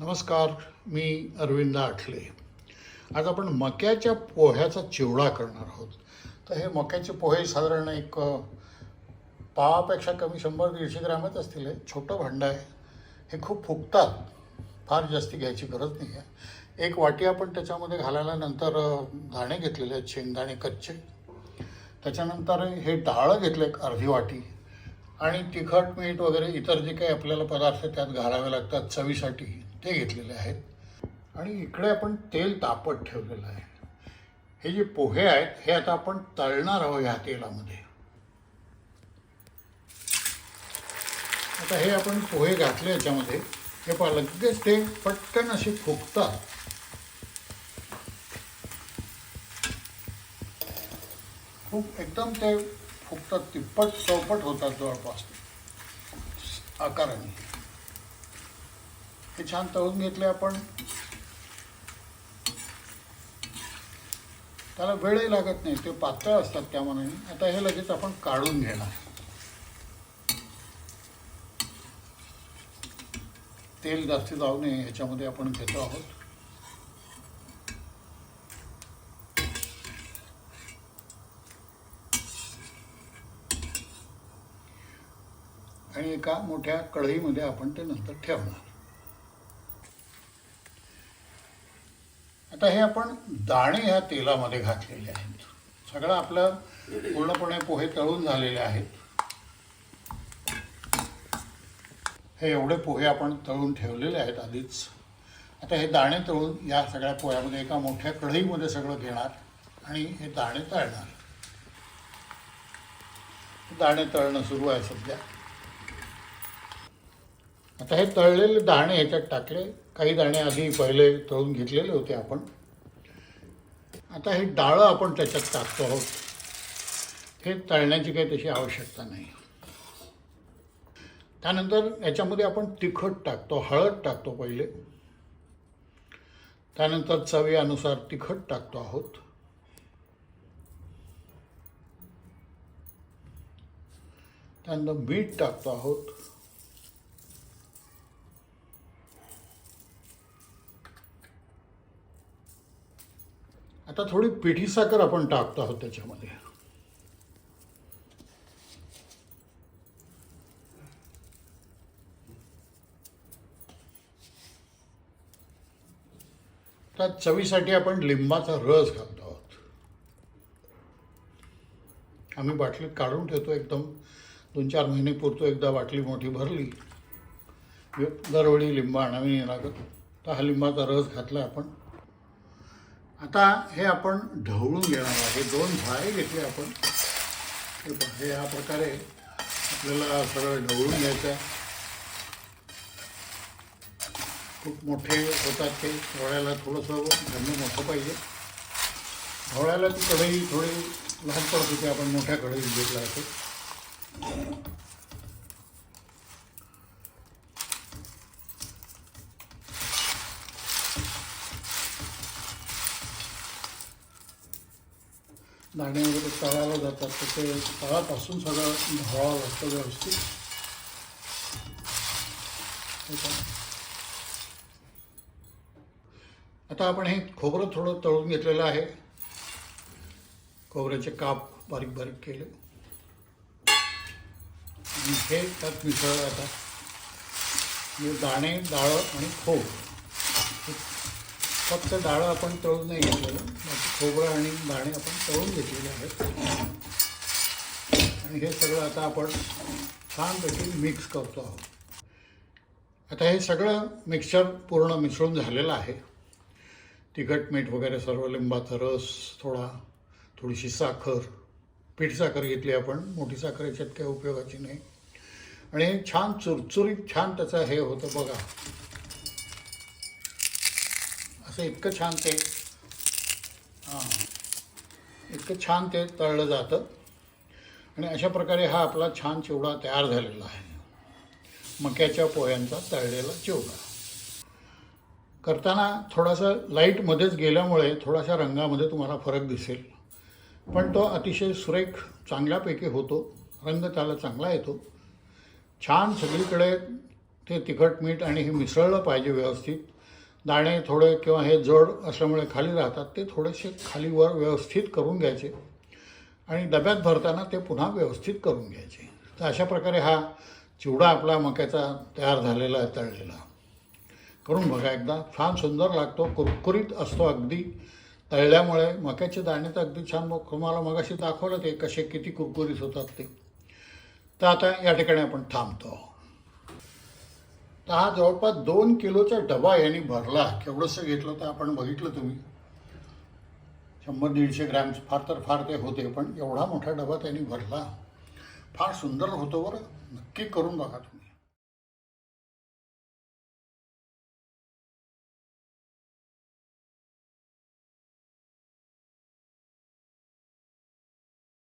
नमस्कार मी अरविंद आठले. आज आपण मक्याच्या पोह्याचा चिवडा करणार आहोत. तर हे मक्याचे पोहे साधारण एक पावापेक्षा कमी शंभर दीडशे ग्रॅमच असतील. हे छोटं भांडं आहे. हे खूप फुगतात. फार जास्ती घ्यायची गरज नाही आहे एक वाटी आपण त्याच्यामध्ये घालायला नंतर दाणे घेतलेले आहेत शेंगदाणे कच्चे. त्याच्यानंतर हे डाळं घेतलं एक अर्धी वाटी. आणि तिखट मीठ वगैरे इतर जे काही आपल्याला पदार्थ त्यात घालावे लागतात चवीसाठी. ते घेतलेले आहेत. आणि इकडे आपण तेल तापत ठेवलेलं आहे. हे जे पोहे आहेत हे आता आपण तळणार आहोत ह्या तेलामध्ये. आता हे आपण पोहे घातले याच्यामध्ये. हे पहा लगेच ते पटकन असे फुगतात. खूप एकदम ते फुगतात तिप्पट चौपट होतात जवळपास आकाराने. हे छान तळून घेतले आपण. त्याला वेळही लागत नाही ते पातळ असतात त्या मनाने आता हे लगेच आपण काढून घेणार. तेल जास्ती जाऊ नये ह्याच्यामध्ये आपण घेतो आहोत. आणि एका मोठ्या कढईमध्ये आपण ते नंतर ठेवणार. आता हे आपण दाणे ह्या तेलामध्ये घातलेले आहेत. सगळं आपलं पूर्णपणे पोहे तळून झालेले आहेत. हे एवढे पोहे आपण तळून ठेवलेले आहेत आधीच. आता हे दाणे तळून या सगळ्या पोह्यामध्ये एका मोठ्या कढईमध्ये सगळं घेणार आणि हे दाणे तळणार. दाणे तळणं सुरू आहे सध्या. आता हे तळलेले दाणे ह्याच्यात टाकले. काही दाणे आधी पहिले तळून घेतलेले होते आपण. आता हे डाळं आपण त्याच्यात टाकतो आहोत. हे तळण्याची काही तशी आवश्यकता नाही. त्यानंतर याच्यामध्ये आपण तिखट टाकतो हळद टाकतो पहिले. त्यानंतर चवीनुसार तिखट टाकतो आहोत. त्यानंतर मीठ टाकतो आहोत. आता थोडी पिठी साखर आपण टाकतो आहोत त्याच्यामध्ये. त्यात चवीसाठी आपण लिंबाचा रस घालतो आहोत. आम्ही बाटलीत काढून ठेवतो एकदम दोन चार महिने पुरतो एकदा बाटली मोठी भरली दरवेळी लिंबा आणावी नाही लागत. तर हा लिंबाचा रस घातला आपण. आता हे आपण ढवळून घेणार आहे. दोन झाळे घेतले आपण. हे ह्या या प्रकारे आपल्याला सगळं ढवळून घ्यायचं खूप मोठे होतात ते. ढवळ्याला थोडंसं धंदे मोठं पाहिजे. ढवळ्याला ती कढई थोडी लहान पडत होती. आपण मोठ्या कढईत घेतला असेल. दाणे वगैरे तळायला जातात तर ते तळापासून सगळं धवावं लागतं व्यवस्थित. आता आपण हे खोबरं थोडं तळून घेतलेलं आहे. खोबऱ्याचे काप बारीक बारीक केले. आणि हे त्यात मिसळलं आता. दाणे डाळं आणि खोब. फक्त डाळं आपण तळून नाही घेतलेलं. म्हणजे खोबरं आणि दाणे आपण तळून घेतलेले आहेत. आणि हे सगळं आता आपण छानपैकी मिक्स करतो आहोत. आता हे सगळं मिक्सचर पूर्ण मिसळून झालेलं आहे. तिखट मीठ वगैरे सर्व लिंबाचा रस थोडा थोडीशी साखर. पीठ साखर घेतली आपण. मोठी साखर याच्यात काही उपयोगाची नाही. आणि छान चुरचुरीत छान त्याचं हे होतं बघा. असं इतकं छान ते हां इतकं छान ते तळलं जातं. आणि अशा प्रकारे हा आपला छान चिवडा तयार झालेला आहे. मक्याच्या पोह्यांचा तळलेला चिवडा. करताना थोडासा लाईटमध्येच गेल्यामुळे थोडासा रंगामध्ये तुम्हाला फरक दिसेल. पण तो अतिशय सुरेख चांगल्यापैकी होतो. रंग त्याला चांगला येतो. छान सगळीकडे ते तिखट मीठ आणि हे मिसळलं पाहिजे व्यवस्थित. दाणे थोडे किंवा हे जड असल्यामुळे खाली राहतात ते थोडेसे खालीवर व्यवस्थित करून घ्यायचे. आणि डब्यात भरताना ते पुन्हा व्यवस्थित करून घ्यायचे. तर अशा प्रकारे हा चिवडा आपला मक्याचा तयार झालेला आहे तळलेला. करून बघा एकदा. छान सुंदर लागतो कुरकुरीत असतो अगदी. तळल्यामुळे मक्याचे दाणे तर अगदी छान मग तुम्हाला मगाशी दाखवलं ते कसे किती कुरकुरीत होतात ते. तर आता या ठिकाणी आपण थांबतो. तर हा जवळपास दोन किलोचा डबा यांनी भरला. केवढंसं घेतलं तर आपण बघितलं तुम्ही. शंभर दीडशे ग्रॅम फार तर फार ते होते पण एवढा मोठा डबा त्यांनी भरला. फार सुंदर होतो बरं. नक्की करून बघा तुम्ही.